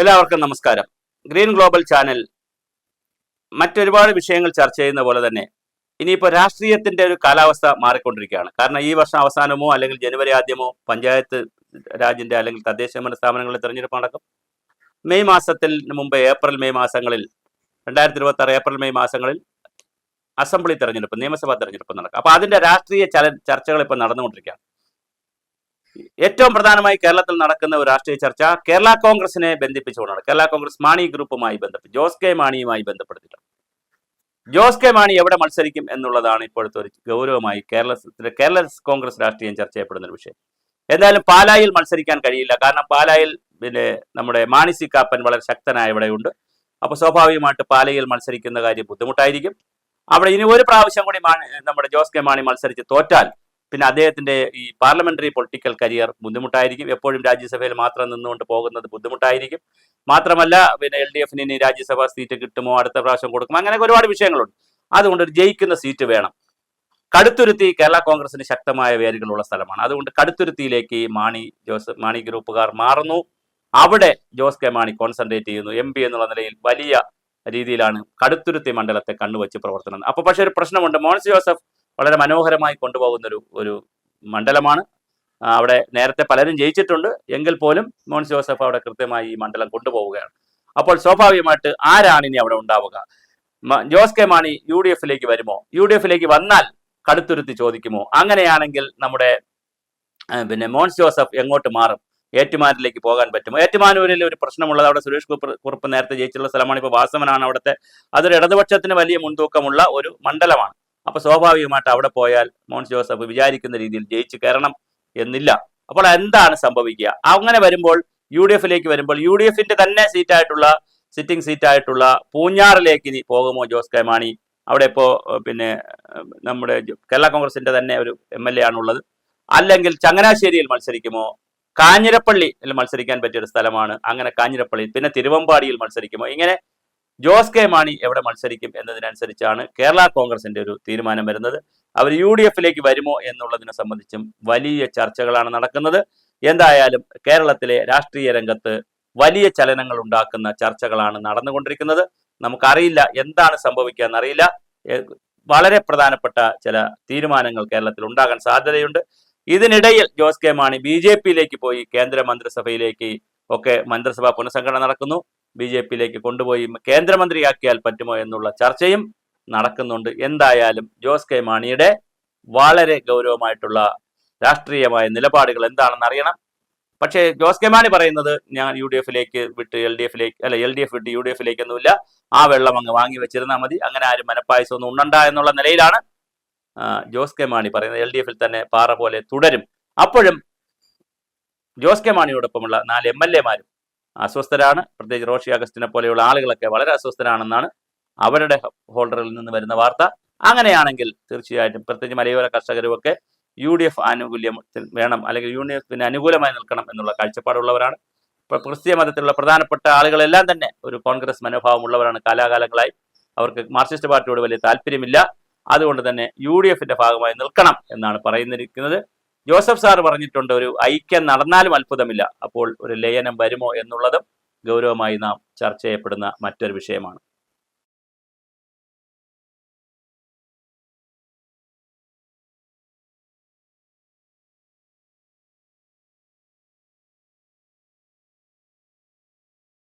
എല്ലാവർക്കും നമസ്കാരം. Green global channel മറ്റൊരുപാട് വിഷയങ്ങൾ ചർച്ച ചെയ്യുന്ന പോലെ തന്നെ ഇനിയിപ്പോൾ രാഷ്ട്രീയത്തിന്റെ ഒരു കാലാവസ്ഥ മാറിക്കൊണ്ടിരിക്കുകയാണ്. കാരണം ഈ വർഷം അവസാനമോ അല്ലെങ്കിൽ ജനുവരി ആദ്യമോ പഞ്ചായത്ത് രാജിന്റെ അല്ലെങ്കിൽ തദ്ദേശ ഭരണ സ്ഥാപനങ്ങളിലെ തെരഞ്ഞെടുപ്പ് നടക്കും. മെയ് മാസത്തിൽ മുമ്പ് ഏപ്രിൽ മെയ് മാസങ്ങളിൽ രണ്ടായിരത്തി ഇരുപത്തി ആറ് ഏപ്രിൽ മെയ് മാസങ്ങളിൽ അസംബ്ലി തെരഞ്ഞെടുപ്പ് നിയമസഭാ തെരഞ്ഞെടുപ്പ് നടക്കും. അപ്പോൾ അതിന്റെ രാഷ്ട്രീയ ചല ചർച്ചകൾ ഇപ്പോൾ നടന്നുകൊണ്ടിരിക്കുകയാണ്. ഏറ്റവും പ്രധാനമായി കേരളത്തിൽ നടക്കുന്ന ഒരു രാഷ്ട്രീയ ചർച്ച കേരള കോൺഗ്രസിനെ ബന്ധിപ്പിച്ചുകൊണ്ടാണ്. കേരള കോൺഗ്രസ് മാണി ഗ്രൂപ്പുമായി ബന്ധപ്പെട്ട് ജോസ് കെ മാണിയുമായി ബന്ധപ്പെടുത്തിയിട്ടുണ്ട് ജോസ് കെ മാണി എവിടെ മത്സരിക്കും എന്നുള്ളതാണ് ഇപ്പോഴത്തെ ഒരു ഗൗരവമായി കേരളത്തിലെ കേരള കോൺഗ്രസ് രാഷ്ട്രീയം ചർച്ച ചെയ്യപ്പെടുന്ന ഒരു വിഷയം. എന്തായാലും പാലായിൽ മത്സരിക്കാൻ കഴിയില്ല. കാരണം പാലായിൽ പിന്നെ നമ്മുടെ മാണി സി കാപ്പൻ വളരെ ശക്തനായ ഇവിടെയുണ്ട് അപ്പോൾ സ്വാഭാവികമായിട്ട് പാലയിൽ മത്സരിക്കുന്ന കാര്യം ബുദ്ധിമുട്ടായിരിക്കും. അവിടെ ഇനി ഒരു പ്രാവശ്യം കൂടി മാണി നമ്മുടെ ജോസ് കെ മാണി മത്സരിച്ച് തോറ്റാൽ പിന്നെ അദ്ദേഹത്തിന്റെ ഈ പാർലമെന്ററി പൊളിറ്റിക്കൽ കരിയർ ബുദ്ധിമുട്ടായിരിക്കും. എപ്പോഴും രാജ്യസഭയിൽ മാത്രം നിന്നുകൊണ്ട് പോകുന്നത് ബുദ്ധിമുട്ടായിരിക്കും. മാത്രമല്ല പിന്നെ എൽ ഡി എഫിന് ഇനി രാജ്യസഭാ സീറ്റ് കിട്ടുമോ? അടുത്ത പ്രാവശ്യം കൊടുക്കുമോ? അങ്ങനെ ഒരുപാട് വിഷയങ്ങളുണ്ട്. അതുകൊണ്ട് ഒരു ജയിക്കുന്ന സീറ്റ് വേണം. കടുത്തുരുത്തി കേരള കോൺഗ്രസിന് ശക്തമായ വേരുകളുള്ള സ്ഥലമാണ്. അതുകൊണ്ട് കടുത്തുരുത്തിയിലേക്ക് മാണി ജോസഫ് മാണി ഗ്രൂപ്പുകാർ മാറുന്നു. അവിടെ ജോസ് കെ മാണി കോൺസെൻട്രേറ്റ് ചെയ്യുന്നു. എം പി എന്നുള്ള നിലയിൽ വലിയ രീതിയിലാണ് കടുത്തുരുത്തി മണ്ഡലത്തെ കണ്ണുവച്ച് പ്രവർത്തനം അപ്പൊ പക്ഷേ ഒരു പ്രശ്നമുണ്ട്. മോൻസ് ജോസഫ് വളരെ മനോഹരമായി കൊണ്ടുപോകുന്ന ഒരു ഒരു മണ്ഡലമാണ് അവിടെ നേരത്തെ പലരും ജയിച്ചിട്ടുണ്ട്. എങ്കിൽ പോലും മോൻസ് ജോസഫ് അവിടെ കൃത്യമായി ഈ മണ്ഡലം കൊണ്ടുപോവുകയാണ്. അപ്പോൾ സ്വാഭാവികമായിട്ട് ആരാണ് ഇനി അവിടെ ഉണ്ടാവുക? Jose K Mani U D എഫിലേക്ക് വരുമോ? യു ഡി എഫിലേക്ക് വന്നാൽ കടുത്തുരുത്തി ചോദിക്കുമോ? അങ്ങനെയാണെങ്കിൽ നമ്മുടെ പിന്നെ മോൻസ് ജോസഫ് എങ്ങോട്ട് മാറും? ഏറ്റുമാനൂരിലേക്ക് പോകാൻ പറ്റുമോ? ഏറ്റുമാനൂരിൽ ഒരു പ്രശ്നമുള്ളത് അവിടെ സുരേഷ് കുപ്പ് കുറിപ്പ് നേരത്തെ ജയിച്ചുള്ള സ്ഥലമാണ്. ഇപ്പോൾ വാസവനാണ് അവിടുത്തെ. അതൊരു ഇടതുപക്ഷത്തിന് വലിയ മുൻതൂക്കമുള്ള ഒരു മണ്ഡലമാണ്. അപ്പൊ സ്വാഭാവികമായിട്ട് അവിടെ പോയാൽ മോൻസ് ജോസഫ് വിചാരിക്കുന്ന രീതിയിൽ ജയിച്ചു കയറണം എന്നില്ല. അപ്പോൾ എന്താണ് സംഭവിക്കുക? അങ്ങനെ വരുമ്പോൾ യു ഡി എഫിലേക്ക് വരുമ്പോൾ യു ഡി എഫിന്റെ തന്നെ സീറ്റായിട്ടുള്ള സിറ്റിംഗ് സീറ്റായിട്ടുള്ള പൂഞ്ഞാറിലേക്ക് ഇനി പോകുമോ ജോസ് കെ മാണി? അവിടെ ഇപ്പോൾ പിന്നെ നമ്മുടെ കേരള കോൺഗ്രസിന്റെ തന്നെ ഒരു എം എൽ എ ആണുള്ളത്. അല്ലെങ്കിൽ ചങ്ങനാശ്ശേരിയിൽ മത്സരിക്കുമോ? കാഞ്ഞിരപ്പള്ളിയിൽ മത്സരിക്കാൻ പറ്റിയ ഒരു സ്ഥലമാണ്. അങ്ങനെ കാഞ്ഞിരപ്പള്ളി പിന്നെ തിരുവമ്പാടിയിൽ മത്സരിക്കുമോ? ഇങ്ങനെ ജോസ് കെ മാണി എവിടെ മത്സരിക്കും എന്നതിനനുസരിച്ചാണ് കേരള കോൺഗ്രസിന്റെ ഒരു തീരുമാനം വരുന്നത്. അവർ യു ഡി എഫിലേക്ക് വരുമോ എന്നുള്ളതിനെ സംബന്ധിച്ചും വലിയ ചർച്ചകളാണ് നടക്കുന്നത്. എന്തായാലും കേരളത്തിലെ രാഷ്ട്രീയ രംഗത്ത് വലിയ ചലനങ്ങൾ ഉണ്ടാക്കുന്ന ചർച്ചകളാണ് നടന്നുകൊണ്ടിരിക്കുന്നത്. നമുക്കറിയില്ല എന്താണ് സംഭവിക്കുക എന്നറിയില്ല വളരെ പ്രധാനപ്പെട്ട ചില തീരുമാനങ്ങൾ കേരളത്തിൽ ഉണ്ടാകാൻ സാധ്യതയുണ്ട്. ഇതിനിടയിൽ Jose K Mani B J പിയിലേക്ക് പോയി കേന്ദ്ര മന്ത്രിസഭയിലേക്ക് ഒക്കെ മന്ത്രിസഭാ പുനഃസംഘടന നടക്കുന്നു. ബി ജെ പിയിലേക്ക് കൊണ്ടുപോയി കേന്ദ്രമന്ത്രിയാക്കിയാൽ പറ്റുമോ എന്നുള്ള ചർച്ചയും നടക്കുന്നുണ്ട്. എന്തായാലും ജോസ് കെ മാണിയുടെ വളരെ ഗൗരവമായിട്ടുള്ള രാഷ്ട്രീയമായ നിലപാടുകൾ എന്താണെന്ന് അറിയണം. പക്ഷേ ജോസ് കെ മാണി പറയുന്നത് ഞാൻ യു ഡി എഫിലേക്ക് വിട്ട് എൽ ഡി എഫിലേക്ക് അല്ല എൽ ഡി എഫ് വിട്ട് യു ഡി എഫിലേക്ക് ഒന്നുമില്ല ആ വെള്ളം അങ്ങ് വാങ്ങി വെച്ചിരുന്നാൽ മതി. അങ്ങനെ ആരും മനപ്പായസം ഒന്നും ഉണ്ടണ്ട എന്നുള്ള നിലയിലാണ് ജോസ് കെ മാണി പറയുന്നത്. എൽ ഡി എഫിൽ തന്നെ പാറ പോലെ തുടരും. അപ്പോഴും ജോസ് കെ മാണിയോടൊപ്പമുള്ള നാല് എം എൽ എമാരും അസ്വസ്ഥരാണ്. പ്രത്യേകിച്ച് റോഷി അഗസ്റ്റിനെ പോലെയുള്ള ആളുകളൊക്കെ വളരെ അസ്വസ്ഥരാണെന്നാണ് അവരുടെ ഹോൾഡറിൽ നിന്ന് വരുന്ന വാർത്ത. അങ്ങനെയാണെങ്കിൽ തീർച്ചയായിട്ടും പ്രത്യേകിച്ച് മലയോര കർഷകരുമൊക്കെ യു ഡി എഫ് ആനുകൂല്യത്തിൽ വേണം അല്ലെങ്കിൽ യു ഡി എഫിന് അനുകൂലമായി നിൽക്കണം എന്നുള്ള കാഴ്ചപ്പാടുള്ളവരാണ്. ഇപ്പൊ ക്രിസ്തീയ മതത്തിലുള്ള പ്രധാനപ്പെട്ട ആളുകളെല്ലാം തന്നെ ഒരു കോൺഗ്രസ് മനോഭാവമുള്ളവരാണ് കാലാകാലങ്ങളായി. അവർക്ക് മാർക്സിസ്റ്റ് പാർട്ടിയോട് വലിയ താല്പര്യമില്ല. അതുകൊണ്ട് തന്നെ യു ഡി എഫിന്റെ ഭാഗമായി നിൽക്കണം എന്നാണ് പറയുന്നിരിക്കുന്നത്. ജോസഫ് സാർ പറഞ്ഞിട്ടുണ്ട് ഒരു ഐക്യം നടന്നാലും അത്ഭുതമില്ല. അപ്പോൾ ഒരു ലയനം വരുമോ എന്നുള്ളതും ഗൗരവമായി നാം ചർച്ച ചെയ്യപ്പെടുന്ന മറ്റൊരു വിഷയമാണ്.